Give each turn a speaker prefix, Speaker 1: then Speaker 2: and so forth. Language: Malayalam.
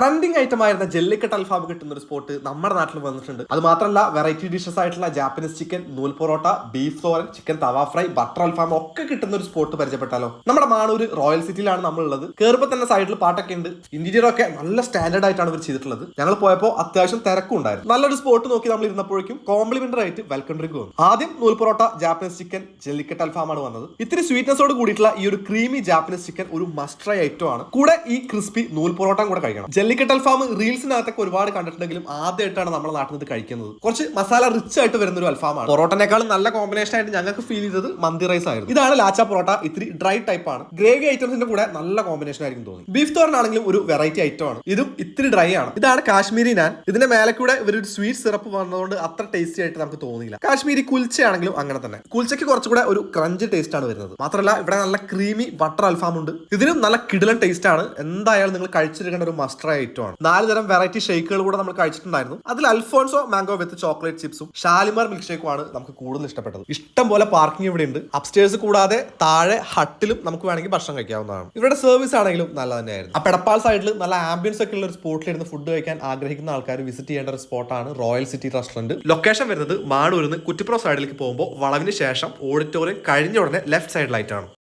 Speaker 1: ട്രെൻഡിങ് ഐറ്റം ആയിരുന്ന ജെല്ലിക്കട്ട് അൽഫാം കിട്ടുന്ന ഒരു സ്പോട്ട് നമ്മുടെ നാട്ടിൽ വന്നിട്ടുണ്ട്. അത് മാത്രമല്ല വെറൈറ്റി ഡിഷസ് ആയിട്ടുള്ള ജാപ്പനീസ് ചിക്കൻ നൂൽ parotta beef thoran chicken tawa fry butter അൽഫാം ഒക്കെ കിട്ടുന്ന ഒരു സ്പോട്ട് പരിചയപ്പെട്ടാലോ? നമ്മുടെ മാണൂർ റോയൽ സിറ്റിയിലാണ് നമ്മൾ ഉള്ളത് കയറുമ്പോൾ തന്നെ സൈഡിൽ പാട്ടൊക്കെ ഉണ്ട്. ഇന്റീരിയർ ഒക്കെ നല്ല സ്റ്റാൻഡേർഡ് ആയിട്ടാണ് ഇവർ ചെയ്തിട്ടുള്ളത്. ഞങ്ങൾ പോയപ്പോൾ അത്യാവശ്യം തിരക്കും ഉണ്ടായിരുന്നു. നല്ലൊരു സ്പോട്ട് നോക്കി നമ്മൾ ഇരുന്നപ്പോഴേക്കും കോംപ്ലിമെന്ററി ആയിട്ട് വെൽക്കം ഡ്രിങ്ക് വന്നു. ആദ്യം നൂൽ പൊറോട്ട ജാപ്പനീസ് ചിക്കൻ ജെല്ലിക്കട്ട് അൽഫാമാണ് വന്നത്. ഇത്തിരി സ്വീറ്റ്നസോട് കൂടിയിട്ടുള്ള ഈ ഒരു ക്രീമി ജാപ്പനീസ് ചിക്കൻ ഒരു മസ്റ്റ് ഐറ്റം ആണ്. കൂടെ ഈ ക്രിസ്പി നൂൽ പൊറോട്ട കൂടെ കഴിക്കണം. ജെല്ലിക്കട്ട് അൽഫാം റീൽസിനകത്തൊക്കെ ഒരുപാട് കണ്ടിട്ടുണ്ടെങ്കിലും ആദ്യമായിട്ടാണ് നമ്മുടെ നാട്ടിൽ നിന്ന് കഴിക്കുന്നത്. കുറച്ച് മസാല റിച്ച് ആയിട്ട് വരുന്ന ഒരു അൽഫാമാണ്. പൊറോട്ടനേക്കാളും നല്ല കോമ്പിനേഷൻ ആയിട്ട് ഞങ്ങൾക്ക് ഫീൽ ചെയ്തത് മന്തി റൈസ് ആയിരുന്നു. ഇതാണ് ലാച്ച പൊറോട്ട. ഇത്തിരി ഡ്രൈ ടൈപ്പ് ആണ്. ഗ്രേവി ഐറ്റംസിന്റെ കൂടെ നല്ല കോമ്പിനേഷൻ ആയിരിക്കും തോന്നി. ബീഫ് തോരനാണെങ്കിലും ഒരു വെറൈറ്റി ഐറ്റം ആണ്. ഇതും ഇത്തിരി ഡ്രൈ ആണ്. ഇതാണ് കാശ്മീരി നാൻ. ഇതിന്റെ മേലെ കൂടെ ഒരു സ്വീറ്റ് സിറപ്പ് വന്നതുകൊണ്ട് അത്ര ടേസ്റ്റി ആയിട്ട് നമുക്ക് തോന്നിയില്ല. കാശ്മീരി കുൽച്ച ആണെങ്കിലും അങ്ങനെ തന്നെ. കുൽച്ചയ്ക്ക് കുറച്ചുകൂടെ ഒരു ക്രഞ്ച് ടേസ്റ്റ് ആണ് വരുന്നത്. മാത്രമല്ല ഇവിടെ നല്ല ക്രീമി ബട്ടർ അൽഫാം ഉണ്ട് ഇതിനും നല്ല കിടിലൻ ടേസ്റ്റ് ആണ്. എന്തായാലും നിങ്ങൾ കഴിച്ചിരിക്കേണ്ട ഒരു മസ്റ്റർ ഐറ്റം ആണ് നാല് തരം വെറൈറ്റി ഷേക്കുകൾ കൂടെ നമ്മൾ കഴിച്ചിട്ടുണ്ടായിരുന്നു. അതിൽ അൽഫോൺസോ മാംഗോ വിത്ത് ചോക്ലേറ്റ് ചിപ്സും ഷാലിമാർ മിൽക്ക് ഷേക്കും ആണ് നമുക്ക് കൂടുതൽ ഇഷ്ടപ്പെട്ടത്. ഇഷ്ടം പോലെ പാർക്കിംഗ് ഇവിടെ ഉണ്ട് അപ്സ്റ്റേഴ്സ് കൂടാതെ താഴെ ഹട്ടിലും നമുക്ക് വേണമെങ്കിൽ ഭക്ഷണം കഴിക്കാവുന്നതാണ്. ഇവരുടെ സർവീസ് ആണെങ്കിലും നല്ല തന്നെയായിരുന്നു. ആ പെടപ്പാൾ സൈഡിൽ നല്ല ആംബിയൻസ് ഒക്കെ ഉള്ള ഒരു സ്പോട്ടിലിരുന്ന് ഫുഡ് കഴിക്കാൻ ആഗ്രഹിക്കുന്ന ആൾക്കാർ വിസിറ്റ് ചെയ്യേണ്ട ഒരു സ്പോട്ടാണ് റോയൽ സിറ്റി റെസ്റ്റോറന്റ് ലൊക്കേഷൻ വരുന്നത് മാടൂരിൽ നിന്ന് സൈഡിലേക്ക് പോകുമ്പോൾ വളവിന് ശേഷം ഓഡിറ്റോറിയം കഴിഞ്ഞ ഉടനെ ലെഫ്റ്റ് സൈഡിലായിട്ടാണ്